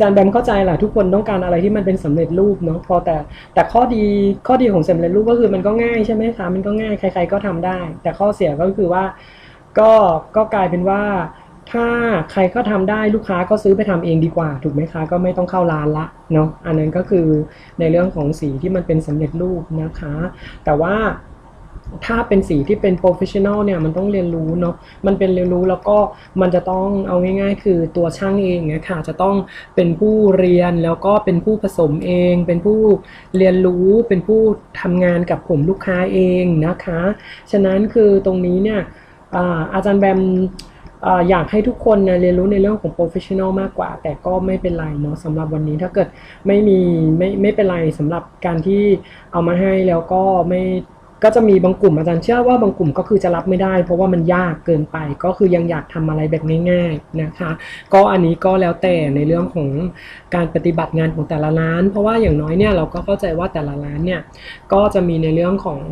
อาจารย์แบมเข้าใจแหละทุกคนต้องการอะไรที่มันเป็นสำเร็จรูปเนาะพอแต่แต่ข้อดีข้อดีของสำเร็จรูปก็คือมันก็ง่ายใช่ไหมคะมันก็ง่ายใคร ๆก็ทำได้ แต่ข้อเสียก็คือว่าก็ก็กลายเป็นว่า ถ้าใครก็ทำได้ลูกค้าก็ซื้อไปทำเองดีกว่า ถูกไหมคะก็ไม่ต้องเข้าร้านละเนาะอันนั้นก็คือในเรื่องของสีที่มันเป็นสำเร็จรูปนะคะ แต่ว่า ถ้าเป็นสีที่เป็นโปรเฟชชั่นอลเนี่ยมันต้องเรียนรู้เนาะมันเป็นเรียนรู้แล้วก็มันจะต้องเอาง่าย ๆ คือตัวช่างเองเนี่ยค่ะจะต้องเป็นผู้เรียนแล้วก็เป็นผู้ผสมเอง เป็นผู้เรียนรู้เป็นผู้ทำงานกับกลุ่มลูกค้าเองนะคะ ฉะนั้นคือตรงนี้เนี่ยอาอาจารย์แบมอยากให้ทุกคนเนี่ยเรียนรู้ในเรื่องของ professional มากกว่า แต่ก็ไม่เป็นไรเนาะสำหรับวันนี้ถ้าเกิดไม่มีไม่ไม่เป็นไรสำหรับการที่เอามาให้แล้วก็ไม่ ก็จะมีบางกลุ่มอาจารย์เชื่อว่าบางกลุ่มก็คือจะรับไม่ได้ เพราะว่ามันยากเกินไป ก็คือยังอยากทำอะไรแบบง่ายๆนะคะ ก็อันนี้ก็แล้วแต่ในเรื่องของการปฏิบัติงานของแต่ละร้าน เพราะว่าอย่างน้อยเนี่ยเราก็เข้าใจว่าแต่ละร้านเนี่ยก็จะมีในเรื่องของ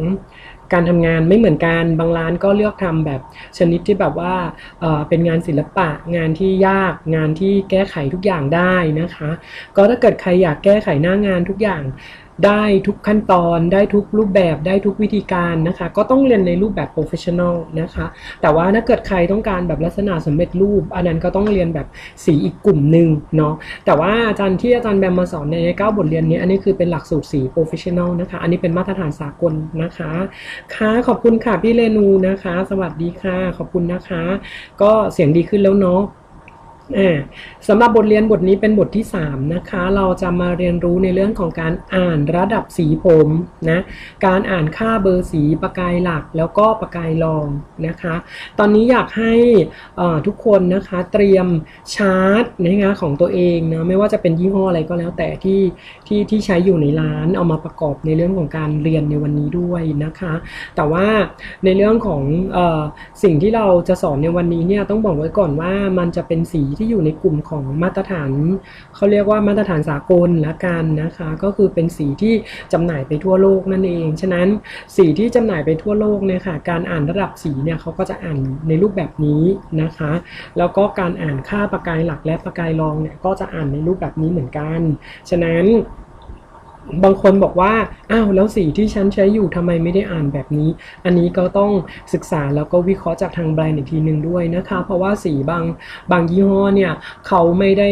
การทำงานไม่เหมือนกัน บางร้านก็เลือกทำแบบชนิดที่แบบว่าเอ่อเป็นงานศิลปะ งานที่ยาก งานที่แก้ไขทุกอย่างได้นะคะ ก็ถ้าเกิดใครอยากแก้ไขหน้างานทุกอย่าง ได้ทุกขั้นตอนได้ทุกรูปแบบได้ทุกวิธีการนะคะ ก็ต้องเรียนในรูปแบบ professional นะคะ แต่ว่าถ้าเกิดใครต้องการแบบลักษณะสำเร็จรูป อันนั้นก็ต้องเรียนแบบสีอีกกลุ่มหนึ่งเนาะแต่ว่าอาจารย์ที่อาจารย์แบมมาสอนในเก้าบทเรียนนี้ อันนี้คือเป็นหลักสูตรสี professional นะคะ อันนี้เป็นมาตรฐานสากลนะคะค่ะขอบคุณค่ะพี่เรนูนะคะ สวัสดีค่ะ ขอบคุณนะคะ ก็เสียงดีขึ้นแล้วเนาะ สำหรับบทเรียนบทนี้เป็นบทที่ 3 นะคะ เราจะมาเรียนรู้ในเรื่องของการอ่านระดับสีผมนะการอ่านค่าเบอร์สีประกายหลักแล้วก็ประกายรองนะคะ ตอนนี้อยากให้ทุกคนนะคะเตรียมชาร์ตนะคะของตัวเองนะไม่ว่าจะเป็นยี่ห้ออะไรก็แล้วแต่ที่ที่ที่ใช้อยู่ในร้านเอามาประกอบในเรื่องของการเรียนในวันนี้ด้วยนะคะ แต่ว่าในเรื่องของอสิ่งที่เราจะสอนในวันนี้เนี่ยต้องบอกไว้ก่อนว่ามันจะเป็นสีที่อยู่ในกลุ่มของมาตรฐานเขาเรียกว่ามาตรฐานสากลละกันนะคะ ก็คือเป็นสีที่จำหน่ายไปทั่วโลกนั่นเอง ฉะนั้นสีที่จำหน่ายไปทั่วโลกเนี่ยค่ะการอ่านระดับสีเนี่ยเขาก็จะอ่านในรูปแบบนี้นะคะ แล้วก็การอ่านค่าประกายหลักและประกายรองเนี่ยก็จะอ่านในรูปแบบนี้เหมือนกัน ฉะนั้น บางคนบอกว่า อ้าว แล้วสีที่ฉันใช้อยู่ทำไมไม่ได้อ่านแบบนี้ อันนี้ก็ต้องศึกษาแล้วก็วิเคราะห์จากทางแบรนด์อีกทีหนึ่งด้วยนะคะ เพราะว่าสีบางบางยี่ห้อเนี่ยเขาไม่ได้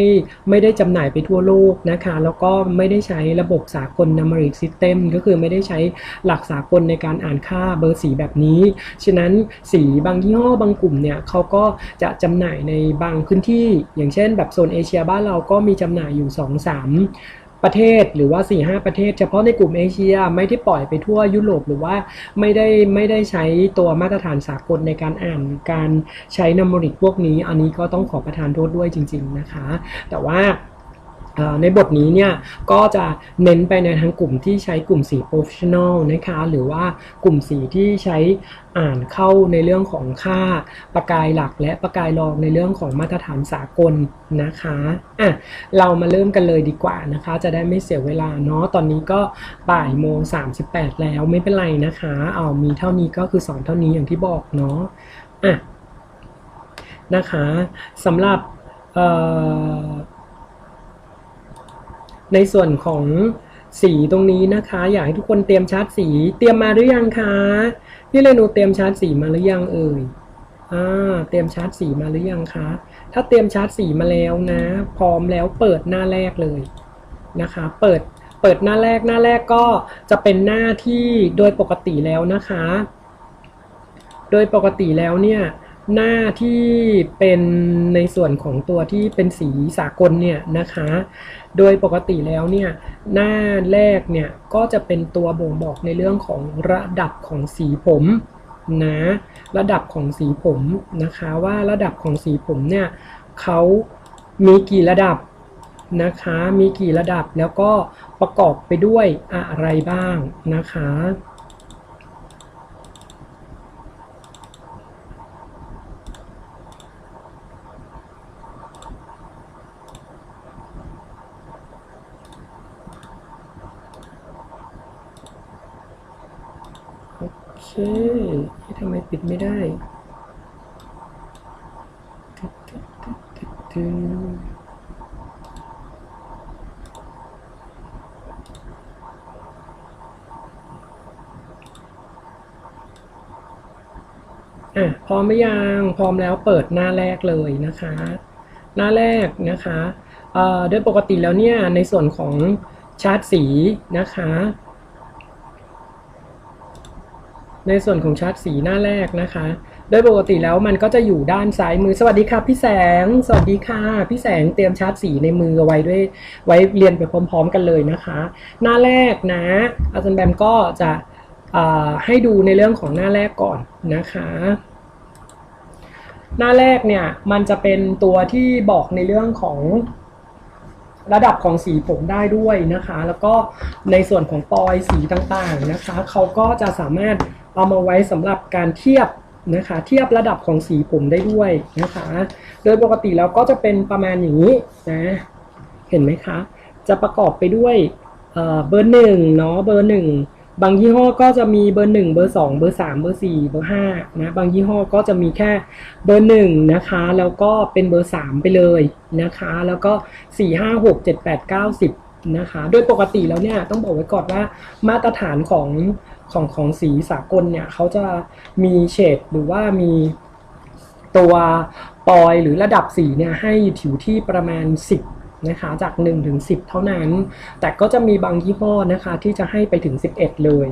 ไม่ได้จำหน่ายไปทั่วโลกนะคะ แล้วก็ไม่ได้ใช้ระบบสากล numeric system ก็คือไม่ได้ใช้หลักสากลในการอ่านค่าเบอร์สีแบบนี้ ฉะนั้นสีบางยี่ห้อบางกลุ่มเนี่ยเขาก็จะจำหน่ายในบางพื้นที่ อย่างเช่น แบบโซนเอเชียบ้านเราก็มีจำหน่ายอยู่ 2-3 ประเทศหรือว่า4 5ประเทศ เฉพาะในกลุ่มเอเชียไม่ได้ปล่อยไปทั่วยุโรปหรือว่าไม่ได้ไม่ได้ใช้ตัวมาตรฐานสากลในการอ่านการใช้นัมริกพวกนี้ อันนี้ก็ต้องขอประทานโทษด้วยจริง ๆนะคะ แต่ว่า ในบทนี้เนี่ยก็จะเน้นไปในทางกลุ่มที่ใช้กลุ่มสี professional นะคะหรือว่ากลุ่มสีที่ใช้อ่านเข้าในเรื่องของค่าประกายหลักและประกายรองในเรื่องของมาตรฐานสากลนะคะอะเรามาเริ่มกันเลยดีกว่านะคะ จะได้ไม่เสียเวลาเนาะตอนนี้ก็บ่ายโมง38 แล้วไม่เป็นไรนะคะเอามีเท่านี้ก็คือสอนเท่านี้อย่างที่บอกเนาะอะนะคะสำหรับเอ่อ ในส่วนของสีตรงนี้นะคะ อยากให้ทุกคนเตรียมชาร์จสี เตรียมมาหรือยังคะพี่เรนูเตรียมชาร์จสีมาหรือยังเอ่ยอ่าเตรียมชาร์จสีมาหรือยังคะ ถ้าเตรียมชาร์จสีมาแล้วนะ พร้อมแล้วเปิดหน้าแรกเลยนะคะ เปิดเปิดหน้าแรกหน้าแรกก็จะเป็นหน้าที่โดยปกติแล้วนะคะ โดยปกติแล้วเนี่ยหน้าที่เป็นในส่วนของตัวที่เป็นสีสากลเนี่ยนะคะ โดยปกติแล้วเนี่ยหน้าแรกเนี่ยก็จะเป็นตัวบ่งบอกในเรื่องของระดับของสีผมนะระดับของสีผมนะคะว่าระดับของสีผมเนี่ยเขามีกี่ระดับนะคะมีกี่ระดับแล้วก็ประกอบไปด้วยอะไรบ้างนะคะ ทำไมปิดไม่ได้อะพร้อมหรือยังพร้อมแล้วเปิดหน้าแรกเลยนะคะ หน้าแรกนะคะโดยปกติแล้วเนี่ยในส่วนของชาร์จสีนะคะ ในส่วนของชาร์ตสีหน้าแรกนะคะ โดยปกติแล้วมันก็จะอยู่ด้านซ้ายมือ สวัสดีค่ะพี่แสง สวัสดีค่ะ พี่แสงเตรียมชาร์ตสีในมือเอาไว้ด้วย ไว้เรียนไปพร้อม ๆ กันเลยนะคะ หน้าแรกนะ อาจารย์แบมก็จะให้ดูในเรื่องของหน้าแรกก่อนนะคะ หน้าแรกเนี่ยมันจะเป็นตัวที่บอกในเรื่องของระดับของสีผมได้ด้วยนะคะ แล้วก็ในส่วนของปลอยสีต่างๆนะคะ เขาก็จะสามารถ เอามาไว้สำหรับการเทียบนะคะเทียบระดับของสีผมได้ด้วยนะคะ โดยปกติแล้วก็จะเป็นประมาณอย่างนี้นะเห็นไหมคะ จะประกอบไปด้วยเอ่อเบอร์หนึ่งเนาะเบอร์หนึ่งบางยี่ห้อก็จะมีเบอร์หนึ่งเบอร์สองเบอร์สามเบอร์สี่เบอร์ห้านะบางยี่ห้อก็จะมีแค่เบอร์หนึ่งนะคะ แล้วก็เป็นเบอร์สามไปเลยนะคะ แล้วก็สี่ห้าหกเจ็ดแปดเก้าสิบนะคะ โดยปกติแล้วเนี่ยต้องบอกไว้ก่อนว่ามาตรฐานของ ของของสีสากลเนี่ยเขาจะมีเฉดหรือว่ามีตัวปอยหรือระดับสีเนี่ยให้ถิวที่ประมาณ 10นะคะจาก1ถึง10 เท่านั้น แต่ก็จะมีบางยี่ห้อนะคะที่จะให้ไปถึง 11 เลย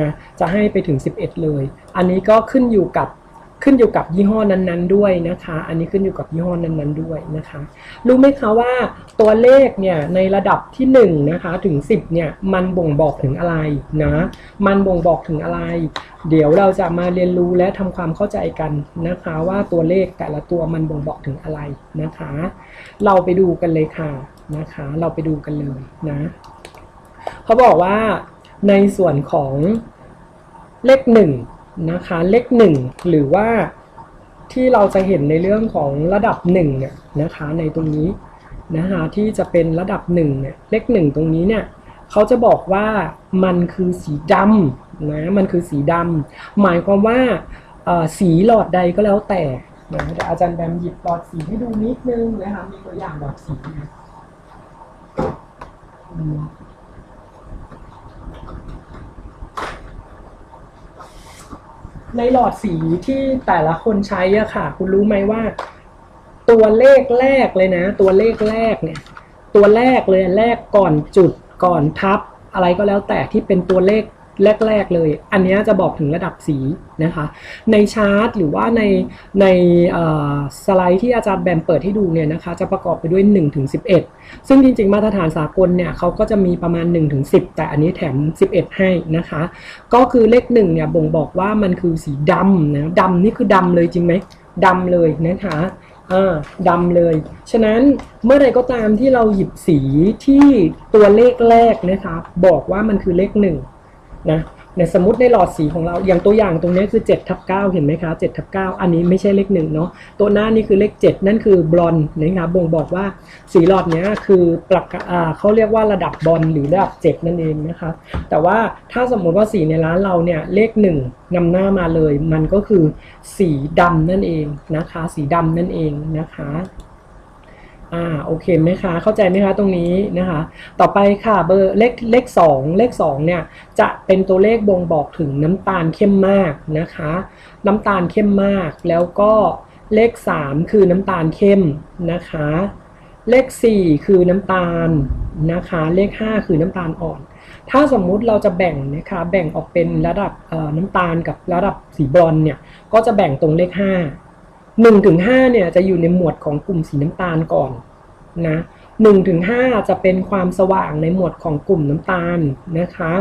นะจะให้ไปถึง 11 เลย อันนี้ก็ขึ้นอยู่กับ ขึ้นอยู่กับยี่ห้อนั้นๆด้วยนะคะ อันนี้ขึ้นอยู่กับยี่ห้อนั้นๆด้วยนะคะ รู้ไหมคะว่าตัวเลขเนี่ยในระดับที่1นะคะถึง 10เนี่ยมันบ่งบอกถึงอะไรนะ มันบ่งบอกถึงอะไร เดี๋ยวเราจะมาเรียนรู้และทำความเข้าใจกันนะคะ ว่าตัวเลขแต่ละตัวมันบ่งบอกถึงอะไรนะคะ เราไปดูกันเลยค่ะนะคะ เราไปดูกันเลยนะเขาบอกว่าในส่วนของเลขห นะคะเลขหนึ่งหรือว่าที่เราจะเห็นในเรื่องของระดับหนึ่งเนี่ยนะคะในตรงนี้นะคะที่จะเป็นระดับหนึ่งเนี่ยเลขหนึ่งตรงนี้เนี่ยเขาจะบอกว่ามันคือสีดำนะมันคือสีดำหมายความว่าสีหลอดใดก็แล้วแต่นะเดี๋ยวอาจารย์แบมหยิบหลอดสีให้ดูนิดนึงนะคะมีตัวอย่างหลอดสีนะอืม ในหลอดสีที่แต่ละคนใช้อะค่ะ คุณรู้ไหมว่า ตัวเลขแรกเลยนะ ตัวเลขแรกเนี่ย ตัวแรกเลยแรกก่อนจุดก่อนทับ อะไรก็แล้วแต่ที่เป็นตัวเลข แรก ๆ เลย อันนี้จะบอกถึงระดับสีนะคะ ในชาร์ตหรือว่าในในสไลด์ที่อาจารย์แบมเปิดให้ดูเนี่ยนะคะ จะประกอบไปด้วย1ถึง11 ซึ่งจริง ๆ มาตรฐานสากลเนี่ยเขาก็จะมีประมาณ1ถึง10 แต่อันนี้แถม 11 ให้นะคะ ก็คือเลข1เนี่ยบ่งบอกว่ามันคือสีดำนะดำนี่คือดำเลยจริงไหมดำเลยนะคะอ่าดำเลย ฉะนั้นเมื่อใดก็ตามที่เราหยิบสีที่ตัวเลขแรกนะคะ บอกว่ามันคือเลขหนึ่ง นะในสมมติในหลอดสีของเราอย่างตัวอย่างตรงนี้คือ7ทับ9เห็นไหมคะ7ทับ9อันนี้ไม่ใช่เลขหนึ่งเนาะตัวหน้านี่คือเลข 7 นั่นคือบอนนะคะบ่งบอกว่าสีหลอดเนี้ยคือประกอ่าเขาเรียกว่าระดับบอลหรือระดับ 7 นั่นเองนะคะแต่ว่าถ้าสมมติว่าสีในร้านเราเนี่ยเลข 1นำหน้ามาเลย มันก็คือสีดำนั่นเองนะคะ สีดำนั่นเองนะคะ อ่าโอเคไหมคะ เข้าใจไหมคะตรงนี้นะคะ ต่อไปค่ะเบอร์เลขเลขสองเลขสองเนี่ยจะเป็นตัวเลขบ่งบอกถึงน้ำตาลเข้มมากนะคะ น้ำตาลเข้มมาก แล้วก็เลขสามคือน้ำตาลเข้มนะคะ เลขสี่คือน้ำตาลนะคะ เลขห้าคือน้ำตาลอ่อน ถ้าสมมุติเราจะแบ่งนะคะแบ่งออกเป็นระดับน้ำตาลกับระดับสีบรอนเนี่ยก็จะแบ่งตรงเลขห้า หนึ่งถึงห้าเนี่ยจะอยู่ในหมวดของกลุ่มสีน้ำตาลก่อนนะหนึ่งถึงห้าจะเป็นความสว่างในหมวดของกลุ่มน้ำตาลนะคะ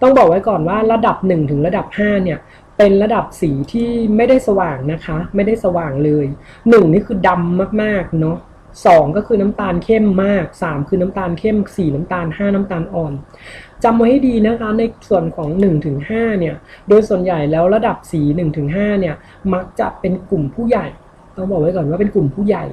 ต้องบอกไว้ก่อนว่าระดับหนึ่งถึงระดับห้าเนี่ยเป็นระดับสีที่ไม่ได้สว่างนะคะ ไม่ได้สว่างเลยหนึ่งนี่คือดำมากๆเนาะสองก็คือน้ำตาลเข้มมากสามคือน้ำตาลเข้มสี่น้ำตาลห้าน้ำตาลอ่อนจำไว้ให้ดีนะคะในส่วนของ1ถึง5เนี่ย โดยส่วนใหญ่แล้วระดับสี1ถึง5เนี่ยมักจะเป็นกลุ่มผู้ใหญ่ ต้องบอกไว้ก่อนว่าเป็นกลุ่มผู้ใหญ่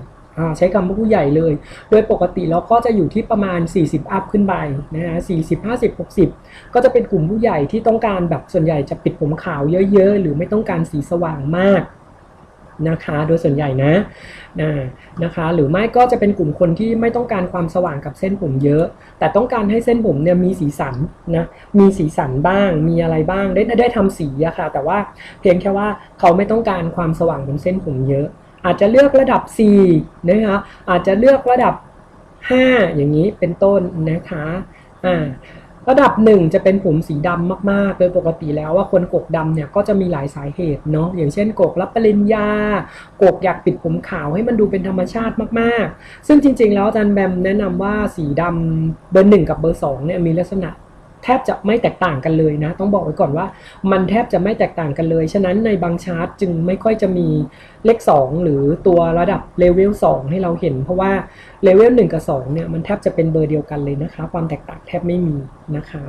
ใช้คำว่าผู้ใหญ่เลย โดยปกติเราก็จะอยู่ที่ประมาณ 40 อัพขึ้นไปนะฮะ40 50 60 ก็จะเป็นกลุ่มผู้ใหญ่ที่ต้องการแบบส่วนใหญ่จะปิดผมขาวเยอะๆ หรือไม่ต้องการสีสว่างมากนะคะโดยส่วนใหญ่นะนะนะคะ หรือไม่ก็จะเป็นกลุ่มคนที่ไม่ต้องการความสว่างกับเส้นผมเยอะ แต่ต้องการให้เส้นผมเนี่ยมีสีสันนะมีสีสันบ้าง มีอะไรบ้างได้ได้ทำสีอะค่ะแต่ว่าเพียงแค่ว่าเขาไม่ต้องการความสว่างบนเส้นผมเยอะ อาจจะเลือกระดับ 4 นะคะอาจจะเลือกระดับ 5 อย่างนี้เป็นต้นนะคะอ่าระดับ 1 จะเป็นผมสีดำมากๆ โดยปกติแล้วว่าคนกกดำเนี่ยก็จะมีหลายสาเหตุเนาะอย่างเช่นกกรับปริญญากกอยากปิดผมขาวให้มันดูเป็นธรรมชาติมากๆ ซึ่งจริง ๆ แล้วอาจารย์แบมแนะนำว่าสีดำเบอร์หนึ่งกับเบอร์สองเนี่ยมีลักษณะแทบจะไม่แตกต่างกันเลยนะ ต้องบอกไว้ก่อนว่า มันแทบจะไม่แตกต่างกันเลย ฉะนั้นในบางชาร์ตจึงไม่ค่อยจะมีเลข 2 หรือตัวระดับเลเวล2ให้เราเห็น เพราะว่าเลเวล1กับ2เนี่ยมันแทบจะเป็นเบอร์เดียวกันเลยนะคะ ความแตกต่างแทบไม่มีนะคะ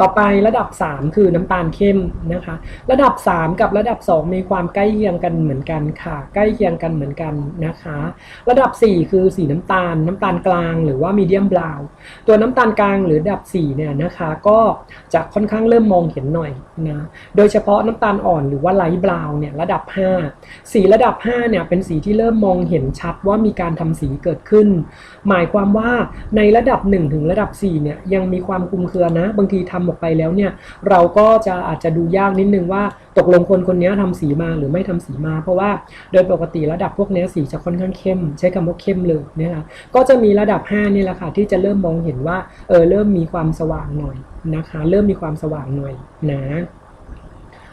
ต่อไประดับ 3 คือน้ำตาลเข้มนะคะ ระดับ 3 กับระดับ 2 มีความใกล้เคียงกันเหมือนกันค่ะ ใกล้เคียงกันเหมือนกันนะคะ ระดับ 4 คือสีน้ำตาล น้ำตาลกลางหรือว่ามีเดียมบราวตัวน้ำตาลกลางหรือระดับ4เนี่ยนะคะก็จะค่อนข้างเริ่มมองเห็นหน่อยนะโดยเฉพาะน้ำตาลอ่อนหรือว่าไลท์บราวเนี่ยระดับ 5 สีระระดับ 5 เนี่ยเป็นสีที่เริ่มมองเห็นชัดว่ามีการทำสีเกิดขึ้น หมายความว่าในระดับ 1 ถึงระดับ 4 เนี่ยยังมีความคุมเครือนะ บางทีทำออกไปแล้วเนี่ยเราก็จะอาจจะดูยากนิดนึงว่าตกลงคนคนนี้ทำสีมาหรือไม่ทำสีมา เพราะว่าโดยปกติระดับพวกนี้สีจะค่อนข้างเข้ม ใช้คำว่าเข้มเลยนะคะก็จะมีระดับ5นี่แหละค่ะที่จะเริ่มมองเห็นว่าเออเริ่มมีความสว่างหน่อยนะคะ เริ่มมีความสว่างหน่อยนะ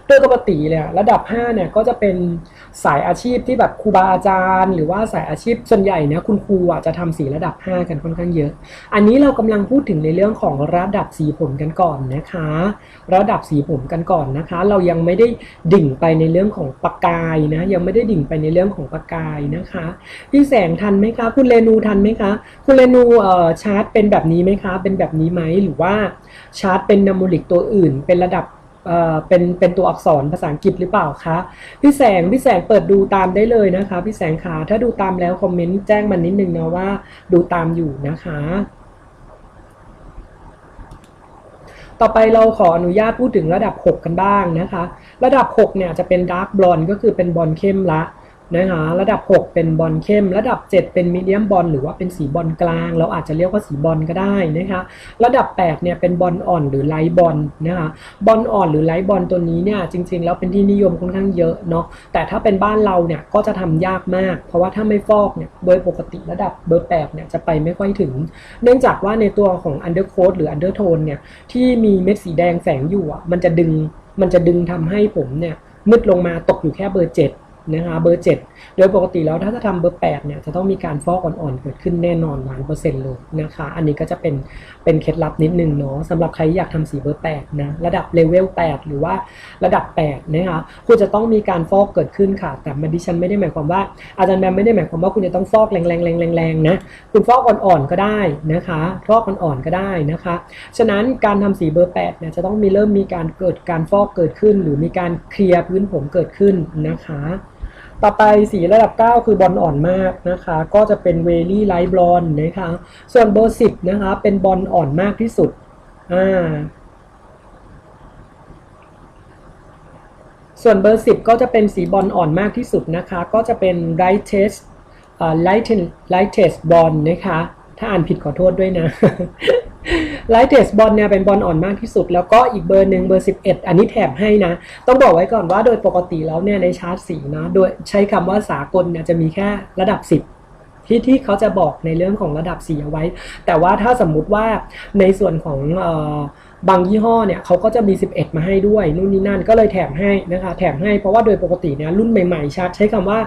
โดยปกติเนี่ยระดับ5เนี่ยก็จะเป็นสายอาชีพที่แบบครูบาอาจารย์ หรือว่าสายอาชีพส่วนใหญ่เนี่ยคุณครูอะจะทำสีระดับ 5 กันค่อนข้างเยอะ อันนี้เรากำลังพูดถึงในเรื่องของระดับสีผมกันก่อนนะคะ ระดับสีผมกันก่อนนะคะ เรายังไม่ได้ดิ่งไปในเรื่องของประกายนะยังไม่ได้ดิ่งไปในเรื่องของประกายนะคะพี่แสงทันไหมคะคุณเรนูทันไหมคะคุณเรนูเอ่อชาร์ตเป็นแบบนี้ไหมคะเป็นแบบนี้ไหมหรือว่าชาร์ตเป็นนามูลิกตัวอื่น เป็นระดับ เป็นเป็นตัวอักษรภาษาอังกฤษหรือเปล่าคะพี่แสงพี่แสงเปิดดูตามได้เลยนะคะ พี่แสงขาถ้าดูตามแล้วคอมเมนต์แจ้งมันนิดนึงนะว่าดูตามอยู่นะคะ ต่อไปเราขออนุญาตพูดถึงระดับ 6 กันบ้างนะคะ ระดับ 6 เนี่ยจะเป็นดาร์กบลอนก็คือเป็นบอลเข้มละ นะคะระดับ 6 เป็นบอลเข้ม ระดับ 7 เป็นมีเดียมบอลหรือว่าเป็นสีบอลกลาง เราอาจจะเรียกว่าสีบอลก็ได้นะคะระดับ 8 เนี่ยเป็นบอลอ่อนหรือไลท์บอลนะคะบอลอ่อนหรือไลท์บอลตัวนี้เนี่ยจริง ๆ แล้วเป็นที่นิยมค่อนข้างเยอะเนาะแต่ถ้าเป็นบ้านเราเนี่ยก็จะทำยากมาก เพราะว่าถ้าไม่ฟอกเนี่ยโดยปกติระดับเบอร์8เนี่ยจะไปไม่ค่อยถึง เนื่องจากว่าในตัวของอันเดอร์โค e หรืออันเดอร์โทนเนี่ยที่มีเม็ดสีแดงแฝงอยู่อะมันจะดึงมันจะดึงทำให้ผมเนี่ยมืดลงมาตกอยู่แค่เบอร์ 7 นะคะเบอร์ 7 โดยปกติแล้วถ้าจะทำเบอร์8เนี่ยจะต้องมีการฟอกอ่อนๆ เกิดขึ้นแน่นอนล้านเปอร์เซ็นต์เลยนะคะ อันนี้ก็จะเป็นเป็นเคล็ดลับนิดนึงเนาะสำหรับใครอยากทำสีเบอร์8นะระดับเลเวล8หรือว่าระดับ8นะคะคุณจะต้องมีการฟอกเกิดขึ้นค่ะ แต่มันดิฉันไม่ได้หมายความว่าอาจารย์แบมไม่ได้หมายความว่าคุณจะต้องฟอกแรงๆๆๆๆนะคุณฟอกอ่อนๆก็ได้นะคะฟอกอ่อนๆก็ได้นะคะ ฉะนั้นการทำสีเบอร์8เนี่ยจะต้องมีเริ่มมีการเกิดการฟอกเกิดขึ้น หรือมีการเคลียร์พื้นผมเกิดขึ้นนะคะ ต่อไปสีระดับ 9 คือบอลอ่อนมากนะคะ ก็จะเป็นเวลี่ไลท์บอนนะคะ ส่วนเบอร์ 10 นะคะ เป็นบอลอ่อนมากที่สุดอ่าส่วนเบอร์ 10 ก็จะเป็นสีบอลอ่อนมากที่สุดนะคะ ก็จะเป็น lightest อ่า light lightest บอลนะคะ ถ้าอ่านผิดขอโทษด้วยนะ ไลท์เทสบอลเนี่ยเป็นบอลอ่อนมากที่สุด แล้วก็อีกเบอร์หนึ่งเบอร์ 11 อันนี้แถมให้นะ ต้องบอกไว้ก่อนว่าโดยปกติแล้วเนี่ยในชาร์ตสีนะโดยใช้คำว่าสากลเนี่ยจะมีแค่ระดับ 10ที่ที่เขาจะบอกในเรื่องของระดับสีเอาไว้ แต่ว่าถ้าสมมุติว่าในส่วนของออบางยี่ห้อเนี่ยเขาก็จะมี 11 มาให้ด้วยนู่นนี่นั่นก็เลยแถมให้นะคะแถมให้เพราะว่าโดยปกติเนี่ยรุ่นใหม่ๆชาร์ตใช้คำว่า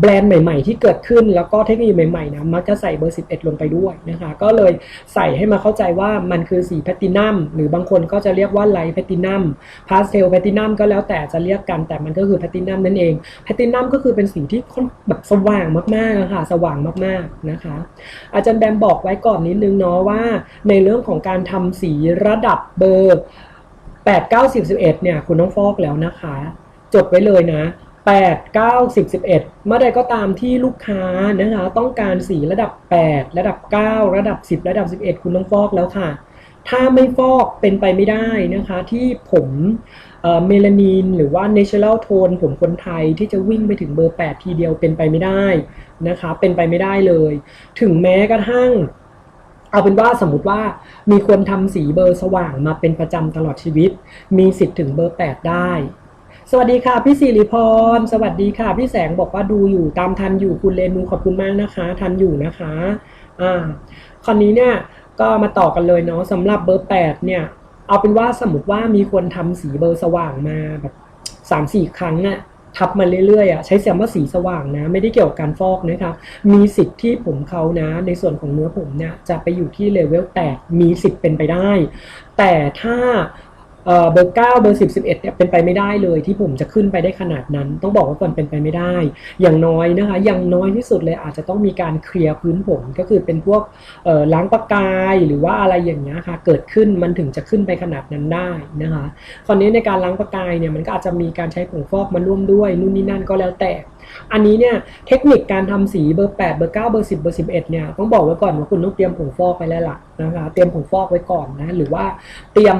แบรนด์ใหม่ ๆ ที่เกิดขึ้น แล้วก็เทคโนโลยีใหม่ๆนะมักจะใส่เบอร์ 11 ลงไปด้วยนะคะก็เลยใส่ให้มาเข้าใจว่ามันคือสีแพตตินัมหรือบางคนก็จะเรียกว่าไลท์แพตตินัมพาสเทลแพตตินัมก็แล้วแต่จะเรียกกันแต่มันก็คือแพตตินัมนั่นเองแพตตินัมก็คือเป็นสีที่ค่อนแบบสว่างมากๆอะค่ะสว่างมากๆนะคะ อาจารย์แบมบอกไว้ก่อนนิดนึงเนาะว่า ในเรื่องของการทำสีระดับเบอร์8 9 10 11เนี่ยคุณต้องฟอกแล้วนะคะ จดไว้เลยนะ 8 9 10 11 เมื่อใดก็ตามที่ลูกค้านะคะต้องการสีระดับ 8 ระดับ 9 ระดับ 10 ระดับ 11 คุณต้องฟอกแล้วค่ะ ถ้าไม่ฟอกเป็นไปไม่ได้นะคะ ที่ผมเมลานินหรือว่า natural tone ผมคนไทยที่จะวิ่งไปถึงเบอร์ 8 ทีเดียวเป็นไปไม่ได้นะคะ เป็นไปไม่ได้เลย ถึงแม้กระทั่ง เอาเป็นว่าสมมติว่ามีคนทำสีเบอร์สว่างมาเป็นประจำตลอดชีวิต มีสิทธิ์ถึงเบอร์ 8 ได้ สวัสดีค่ะพี่สิริพร สวัสดีค่ะพี่แสงบอกว่าดูอยู่ตามทันอยู่คุณเรนูขอบคุณมากนะคะ ทันอยู่นะคะอ่าคราวนี้เนี่ยก็มาต่อกันเลยเนาะสำหรับเบอร์8เนี่ย เอาเป็นว่าสมมติว่ามีคนทำสีเบอร์สว่างมาแบบสามสี่ครั้งอะทับมาเรื่อยๆอะใช้แซมว่าสีสว่างนะ ไม่ได้เกี่ยวกับการฟอกนะคะมีสิทธิ์ที่ผมเขานะ ในส่วนของเนื้อผมเนี่ยจะไปอยู่ที่เลเวล8มีสิทธิ์เป็นไปได้ แต่ถ้า เบอ่อเก้าเบอร์9เบอร์10 11เนี่ยเป็นไปไม่ได้เลยที่ผมจะขึ้นไปได้ขนาดนั้น ต้องบอกว่าก่อนเป็นไปไม่ได้ อย่างน้อยนะคะอย่างน้อยที่สุดเลยอาจจะต้องมีการเคลียร์พื้นผมก็คือเป็นพวกล้างประกายหรือว่าอะไรอย่างเงี้ยค่ะเกิดขึ้นมันถึงจะขึ้นไปขนาดนั้นได้นะคะคราวนี้ในการล้างประกายเนี่ยมันก็อาจจะมีการใช้ผงฟอกมาร่วมด้วยนู่นนี่นั่นก็แล้วแต่อันนี้เนี่ยเทคนิคการทำสีเบอร์ 8 เบอร์ 9 เบอร์ 10 เบอร์ 11 เนี่ยต้องบอกไว้ก่อนว่าคุณต้องเตรียมผงฟอกไปแล้วล่ะนะคะเตรียมผงฟอกไว้ก่อนนะหรือว่าเตรียม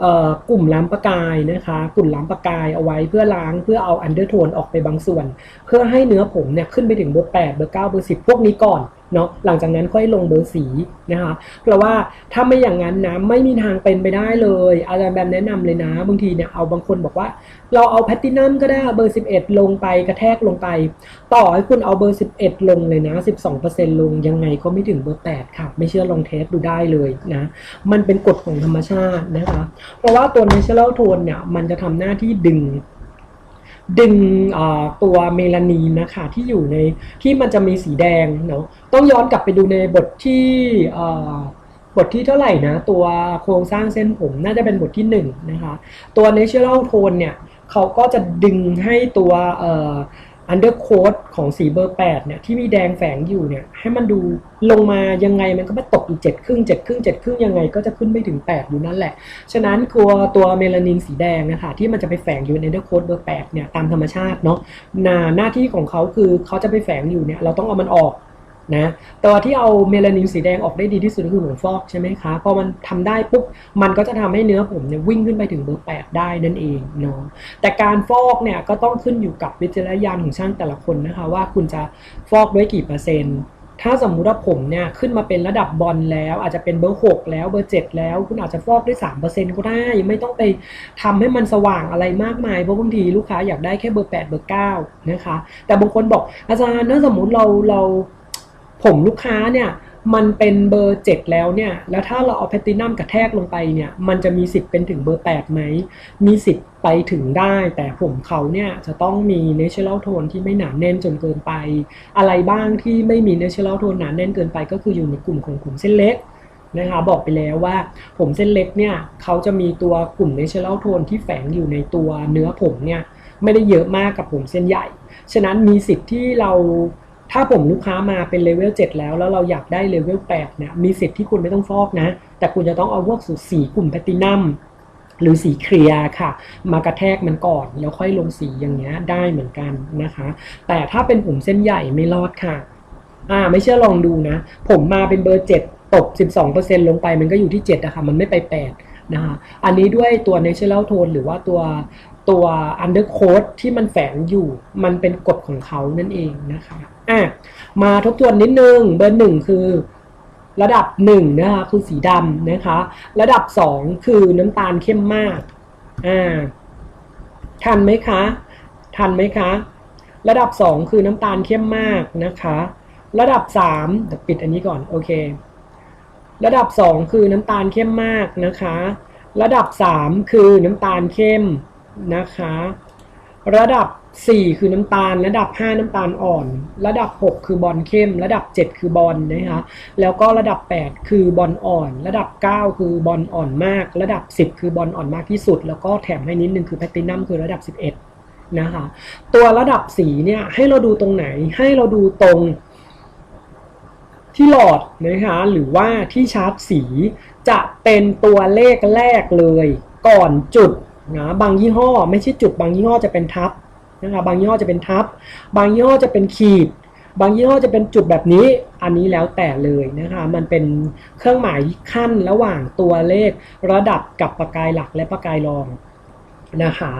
เอ่อกลุ่มล้างประกายนะคะกลุ่มล้างประกายเอาไว้เพื่อล้างเพื่อเอาอันเดอร์โทนออกไปบางส่วน เพื่อให้เนื้อผมเนี่ยขึ้นไปถึงเบอร์แปดเบอร์เก้าเบอร์สิบพวกนี้ก่อน เนาะหลังจากนั้นค่อยลงเบอร์สีนะคะเพราะว่าถ้าไม่อย่างนั้นนะไม่มีทางเป็นไปได้เลย อาจารย์แบมแนะนำเลยนะ บางทีเนี่ยเอาบางคนบอกว่า เราเอาแพตตินัมก็ได้เบอร์ 11 ลงไปกระแทกลงไป ต่อให้คุณเอาเบอร์ 11 ลงเลยนะ 12%ลงยังไงก็ไม่ถึงเบอร์ 8 ค่ะ ไม่เชื่อลองเทสดูได้เลยนะ มันเป็นกฎของธรรมชาตินะคะ เพราะว่าตัว natural tone เนี่ยมันจะทำหน้าที่ดึง ดึงตัวเมลานีนนะคะที่อยู่ในที่มันจะมีสีแดงเนาะต้องย้อนกลับไปดูในบทที่บทที่เท่าไหร่นะ ตัวโครงสร้างเส้นผมน่าจะเป็นบทที่หนึ่งนะคะตัว natural tone เนี่ยเขาก็จะดึงให้ตัว อันเดอร์โค้ดของสีเบอร์8เนี่ยที่มีแดงแฝงอยู่เนี่ยให้มันดูลงมายังไงมันก็ไม่ตกอยู่เจ็ดครึ่งเจ็ดครึ่งเจ็ดครึ่งยังไงก็จะขึ้นไม่ถึง8อยู่นั่นแหละ ฉะนั้นตัวตัวเมลานินสีแดงนะคะที่มันจะไปแฝงอยู่ในเดอร์โค้ดเบอร์8เนี่ยตามธรรมชาติเนาะหน้าหน้าที่ของเขาคือเขาจะไปแฝงอยู่เนี่ยเราต้องเอามันออก นะตัวที่เอาเมลานินสีแดงออกได้ดีที่สุดก็คือหัวฟอกใช่ไหมคะพอมันทำได้ปุ๊บมันก็จะทำให้เนื้อผมเนี่ยวิ่งขึ้นไปถึงเบอร์8ได้นั่นเองเนาะแต่การฟอกเนี่ยก็ต้องขึ้นอยู่กับวิจารณญาณของช่างแต่ละคนนะคะว่าคุณจะฟอกด้วยกี่เปอร์เซ็นต์ถ้าสมมุติว่าผมเนี่ยขึ้นมาเป็นระดับบอลแล้ว อาจจะเป็นเบอร์6แล้วเบอร์7แล้วคุณอาจจะฟอกได้วย3%ก็ได้ ไม่ต้องไปทำให้มันสว่างอะไรมากมายเพราะบางทีลูกค้าอยากได้แค่เบอร์8เบอร์9นะคะแต่บางคนบอกอาจารย์ถ้าสมมุติเราเรา ผมลูกค้าเนี่ยมันเป็นเบอร์7แล้วเนี่ย แล้วถ้าเราเอาแพตตินัมกระแทกลงไปเนี่ย มันจะมีสิทธิ์เป็นถึงเบอร์8ไหม มีสิทธิ์ไปถึงได้ แต่ผมเขาเนี่ยจะต้องมี natural tone ที่ไม่หนาแน่นจนเกินไป อะไรบ้างที่ไม่มี natural tone หนาแน่นเกินไป ก็คืออยู่ในกลุ่มของผมเส้นเล็กนะคะบอกไปแล้วว่าผมเส้นเล็กเนี่ยเขาจะมีตัวกลุ่ม natural tone ที่แฝงอยู่ในตัวเนื้อผมเนี่ยไม่ได้เยอะมากกับผมเส้นใหญ่ ฉะนั้นมีสิทธิ์ที่เรา ถ้าผมลูกค้ามาเป็นเลเวล7แล้ว แล้วเราอยากได้เลเวล8เนี่ยมีสิทธิ์ที่คุณไม่ต้องฟอกนะ แต่คุณจะต้องเอาพวกสูตรสีกลุ่มแพตตินัมหรือสีเคลียร์ค่ะ มากระแทกมันก่อน แล้วค่อยลงสีอย่างเงี้ยได้เหมือนกันนะคะ แต่ถ้าเป็นผมเส้นใหญ่ไม่รอดค่ะ อ่าไม่เชื่อลองดูนะ ผมมาเป็นเบอร์7ตก12%ลงไปมันก็อยู่ที่7อะค่ะมันไม่ไป 8 นะคะอันนี้ด้วยตัว natural tone หรือว่าตัวตัว undercoat ที่มันแฝงอยู่มันเป็นกฎของเขานั่นเองนะคะ อะมาทบทวนนิดนึงเบอร์หนึ่งคือ ระดับ1นะคะคือสีดำนะคะ ระดับ2คือน้ำตาลเข้มมากอ่าทันไหมคะ ทันไหมคะ ระดับ2คือน้ำตาลเข้มมากนะคะ ระดับ3เดี๋ยวปิดอันนี้ก่อนโอเค ระดับ2คือน้ำตาลเข้มมากนะคะ ระดับ3คือน้ำตาลเข้มนะคะ ระดับ 4 คือน้ำตาล ระดับ 5 น้ำตาลอ่อน ระดับ 6 คือบอลเข้ม ระดับ 7 คือบอลนะคะแล้วก็ระดับ 8 คือบอลอ่อน ระดับ 9 คือบอลอ่อนมาก ระดับ 10 คือบอลอ่อนมากที่สุด แล้วก็แถมให้นิดนึงคือแพลตตินัมคือระดับ 11นะคะตัวระดับสีเนี่ยให้เราดูตรงไหนให้เราดูตรงที่หลอดนะคะหรือว่าที่ชาร์จสีจะเป็นตัวเลขแรกเลยก่อนจุดนะบางยี่ห้อ ไม่ใช่จุดบางยี่ห้อจะเป็นทับ นะคะบางยี่ห้อจะเป็นทับบางยี่ห้อจะเป็นขีด บางยี่ห้อจะเป็นจุดแบบนี้อันนี้แล้วแต่เลยนะคะมันเป็นเครื่องหมายขั้นระหว่างตัวเลขระดับกับประกายหลักและประกายรองนะคะ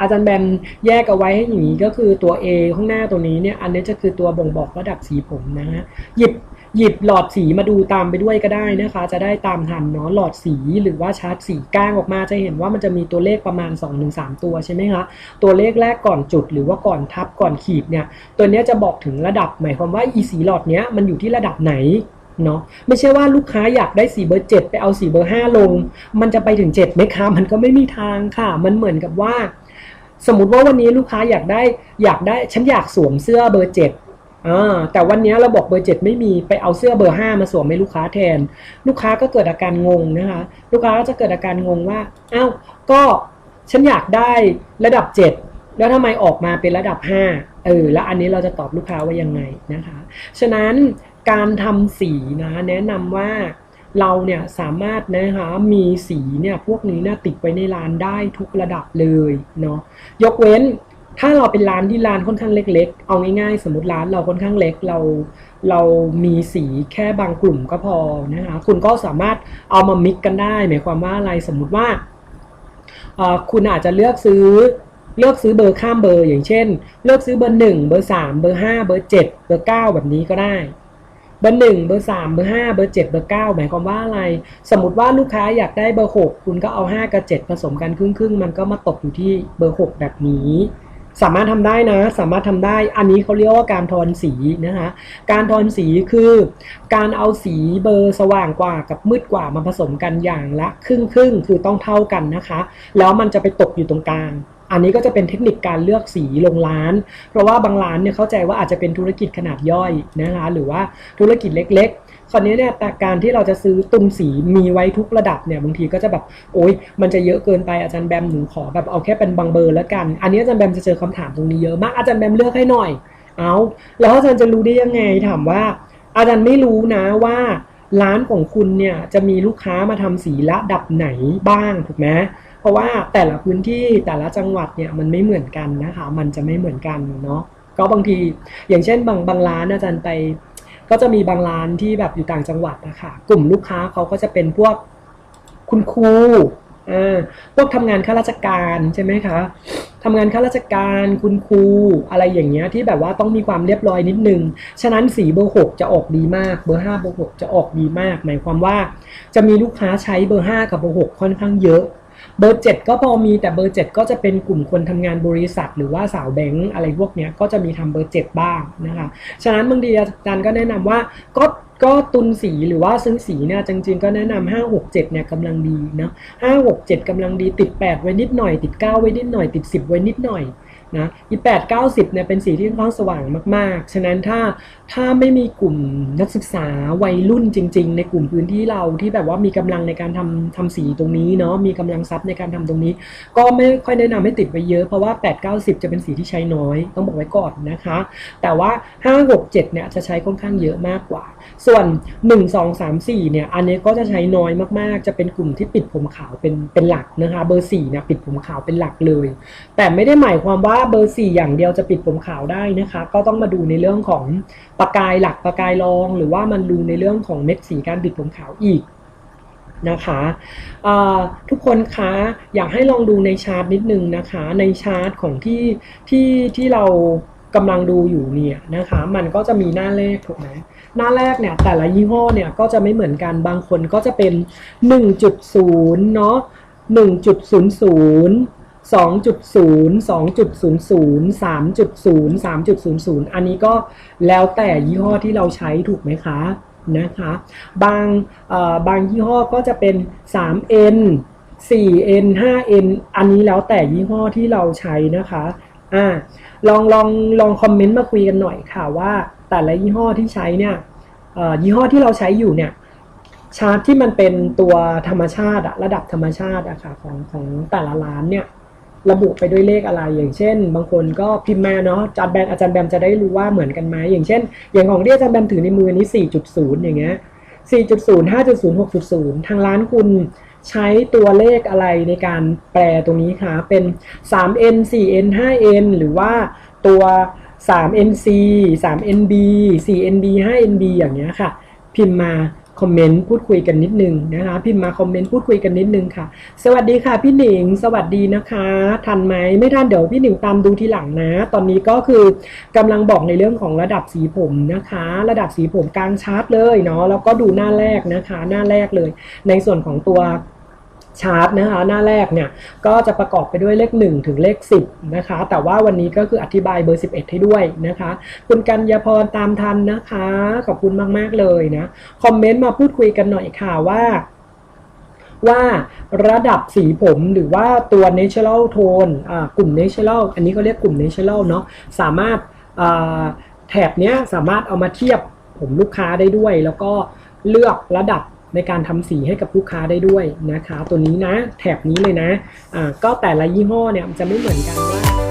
อาจารย์แบมแยกเอาไว้ให้อย่างนี้ก็คือตัว A ข้างหน้าตัวนี้เนี่ยอันนี้จะคือตัวบ่งบอกระดับสีผมนะฮะหยิบ หยิบหลอดสีมาดูตามไปด้วยก็ได้นะคะ จะได้ตามทันเนาะหลอดสีหรือว่าชาร์ตสีก้างออกมาจะเห็นว่ามันจะมีตัวเลขประมาณ 2-3 ตัวใช่ไหมคะตัวเลขแรกก่อนจุดหรือว่าก่อนทับก่อนขีดเนี่ยตัวเนี้ยจะบอกถึงระดับหมายความว่าอีสีหลอดเนี้ยมันอยู่ที่ระดับไหนเนาะไม่ใช่ว่าลูกค้าอยากได้สีเบอร์ 7 ไปเอาสีเบอร์ 5 ลง มันจะไปถึง7ไหมคะมันก็ไม่มีทางค่ะ มันเหมือนกับว่า สมมติว่าวันนี้ลูกค้าอยากได้อยากได้ฉันอยากสวมเสื้อเบอร์เจ็ด อ่าแต่วันนี้เราบอกเบอร์เจ็ดไม่มีไปเอาเสื้อเบอร์ห้ามาสวมให้ลูกค้าแทน ลูกค้าก็เกิดอาการงงนะคะ ลูกค้าก็จะเกิดอาการงงว่าอ้าวก็ฉันอยากได้ระดับเจ็ดแล้วทำไมออกมาเป็นระดับห้าเออแล้วอันนี้เราจะตอบลูกค้าว่ายังไงนะคะ ฉะนั้นการทำสีนะแนะนำว่าเราเนี่ยสามารถนะคะมีสีเนี่ยพวกนี้เนี่ยติดไว้ในร้านได้ทุกระดับเลยเนาะยกเว้น ถ้าเราเป็นร้านที่ร้านค่อนข้างเล็ก ๆ เอาง่ายๆ สมมติร้านเราค่อนข้างเล็กเราเรามีสีแค่บางกลุ่มก็พอนะคะคุณก็สามารถเอามามิกกันได้หมายความว่าอะไรสมมุติว่าคุณอาจจะเลือกซื้อเลือกซื้อเบอร์ข้ามเบอร์ อย่างเช่น เลือกซื้อเบอร์หนึ่งเบอร์สามเบอร์ห้าเบอร์เจ็ดเบอร์เก้าแบบนี้ก็ได้เบอร์หนึ่งเบอร์สามเบอร์ห้าเบอร์เจ็ดเบอร์เก้าหมายความว่าอะไร สมมติว่าลูกค้าอยากได้เบอร์หกคุณก็เอาห้ากับเจ็ดผสมกันครึ่งครึ่งๆมันก็มาตกอยู่ที่เบอร์หกแบบนี้ สามารถทำได้นะ สามารถทำได้ อันนี้เขาเรียกว่าการทอนสีนะคะการทอนสีคือการเอาสีเบอร์สว่างกว่ากับมืดกว่ามาผสมกันอย่างละครึ่งครึ่งๆคือต้องเท่ากันนะคะ แล้วมันจะไปตกอยู่ตรงกลาง อันนี้ก็จะเป็นเทคนิคการเลือกสีลงร้าน เพราะว่าบางร้านเนี่ยเข้าใจว่าอาจจะเป็นธุรกิจขนาดย่อยนะคะหรือว่าธุรกิจเล็กๆ คราวนี้เนี่ยแต่การที่เราจะซื้อตุนสีมีไว้ทุกระดับเนี่ยบางทีก็จะแบบโอ๊ยมันจะเยอะเกินไปอาจารย์แบมหนูขอแบบเอาแค่เป็นบางเบอร์แล้วกัน อันนี้อาจารย์แบมจะเจอคำถามตรงนี้เยอะมากอาจารย์แบมเลือกให้หน่อย เอาแล้วอาจารย์จะรู้ได้ยังไงถามว่า อาจารย์ไม่รู้นะว่าร้านของคุณเนี่ยจะมีลูกค้ามาทำสีระดับไหนบ้างถูกไหม เพราะว่าแต่ละพื้นที่แต่ละจังหวัดเนี่ยมันไม่เหมือนกันนะคะ มันจะไม่เหมือนกันเนาะก็บางที อย่างเช่นบางบางร้านอาจารย์ไป ก็จะมีบางร้านที่แบบอยู่ต่างจังหวัดนะคะกลุ่มลูกค้าเขาก็จะเป็นพวกคุณครูอ่าพวกทำงานข้าราชการใช่ไหมคะทำงานข้าราชการคุณครูอะไรอย่างเงี้ยที่แบบว่าต้องมีความเรียบร้อยนิดนึง ฉะนั้นสีเบอร์หกจะออกดีมาก เบอร์ห้าเบอร์หกจะออกดีมาก หมายความว่าจะมีลูกค้าใช้เบอร์ห้ากับเบอร์หกค่อนข้างเยอะ เบอร์เจ็ดก็พอมีแต่เบอร์เจ็ดก็จะเป็นกลุ่มคนทำงานบริษัท หรือว่าสาวแบงค์อะไรพวกเนี้ยก็จะมีทำเบอร์เจ็ดบ้างนะคะ ฉะนั้นบางทีอาจารย์ก็แนะนำว่าก็ก็ตุนสีหรือว่าซื้อสีเนี่ยจริงๆ ก็แนะนำห้าหกเจ็ดเนี่ยกำลังดีนะห้าหกเจ็ดกำลังดีติดแปดไว้นิดหน่อยติดเก้าไว้นิดหน่อยติดสิบไว้นิดหน่อย นะอีแปดเก้าสิบเนี่ยเป็นสีที่ค่อนข้างสว่างมาก ๆ ฉะนั้นถ้าถ้าไม่มีกลุ่มนักศึกษาวัยรุ่นจริง ๆ ในกลุ่มพื้นที่เราที่แบบว่ามีกำลังในการทำทำสีตรงนี้เนาะมีกำลังทรัพย์ในการทำตรงนี้ ก็ไม่ค่อยแนะนำให้ติดไว้เยอะเพราะว่า8 9 0 จะเป็นสีที่ใช้น้อย ต้องบอกไว้ก่อนนะคะ แต่ว่า 5 6 7เนี่ยจะใช้ค่อนข้างเยอะมากกว่า ส่วน 1 2 3 4เนี่ยอันนี้ก็จะใช้น้อยมากๆ จะเป็นกลุ่มที่ปิดผมขาวเป็นเป็นหลักนะคะเบอร์4เนี่ยปิดผมขาวเป็นหลักเลย แต่ไม่ได้หมายความว่าเบอร์ 4 อย่างเดียวจะปิดผมขาวได้นะคะ ก็ต้องมาดูในเรื่องของประกายหลักประกายรอง หรือว่ามันดูในเรื่องของเม็ดสีการปิดผมขาวอีกนะคะทุกคนคะอยากให้ลองดูในชาร์ตนิดนึงนะคะ ในชาร์ตของที่ที่ที่เรากำลังดูอยู่เนี่ยนะคะ มันก็จะมีหน้าเลขถูกไหม หน้าแรกเนี่ยแต่ละยี่ห้อเนี่ยก็จะไม่เหมือนกันบางคนก็จะเป็น 1.0 เนาะ1.00 2.0 2.00 3.0 3.00 อันนี้ก็แล้วแต่ยี่ห้อที่เราใช้ถูกไหมคะนะคะบางบางยี่ห้อก็จะเป็น 3N 4N 5N อันนี้แล้วแต่ยี่ห้อที่เราใช้นะคะอ่าลองลองลองคอมเมนต์มาคุยกันหน่อยค่ะว่า แต่ละยี่ห้อที่ใช้เนี่ยยี่ห้อที่เราใช้อยู่เนี่ยชาร์ตที่มันเป็นตัวธรรมชาติระดับธรรมชาติอะค่ะของของแต่ละร้านเนี่ยระบุไปด้วยเลขอะไร อย่างเช่น บางคนก็พิมพ์มาเนาะอาจารย์แบมอาจารย์แบมจะได้รู้ว่าเหมือนกันไหมอย่างเช่น อย่างของที่อาจารย์แบมถือในมือนี้ 4.0 อย่างเงี้ย 4.0 5.0 6.0 ทางร้านคุณใช้ตัวเลขอะไรในการแปลตรงนี้คะเป็น 3n 4n 5n หรือว่าตัว 3 NC 3 NB 4 NB 5 NB อย่างเงี้ยค่ะ พิมพ์มาคอมเมนต์พูดคุยกันนิดนึงนะคะ พิมพ์มาคอมเมนต์พูดคุยกันนิดนึงค่ะ สวัสดีค่ะพี่หนิง สวัสดีนะคะ ทันไหมไม่ทันเดี๋ยวพี่หนิงตามดูทีหลังนะ ตอนนี้ก็คือกำลังบอกในเรื่องของระดับสีผมนะคะ ระดับสีผมกลางชาร์ตเลยเนาะแล้วก็ดูหน้าแรกนะคะ หน้าแรกเลย ในส่วนของตัว ชาร์ตนะคะหน้าแรกเนี่ยก็จะประกอบไปด้วยเลข 1 ถึงเลข 10นะคะแต่ว่าวันนี้ก็คืออธิบายเบอร์ 11 ให้ด้วยนะคะ คุณกัญญาพรตามทันนะคะ ขอบคุณมาก ๆ เลยนะ คอมเมนต์มาพูดคุยกันหน่อยค่ะว่าว่าระดับสีผมหรือว่าตัว natural tone อ่ากลุ่ม natural อันนี้เขาเรียกกลุ่ม natural เนาะสามารถอ่าแถบเนี้ยสามารถเอามาเทียบผมลูกค้าได้ด้วย แล้วก็เลือกระดับ ในการทำสีให้กับลูกค้าได้ด้วยนะคะ ตัวนี้นะแถบนี้เลยนะะก็แต่ละยี่ห้อเนี่ยมันจะไม่เหมือนกันว่า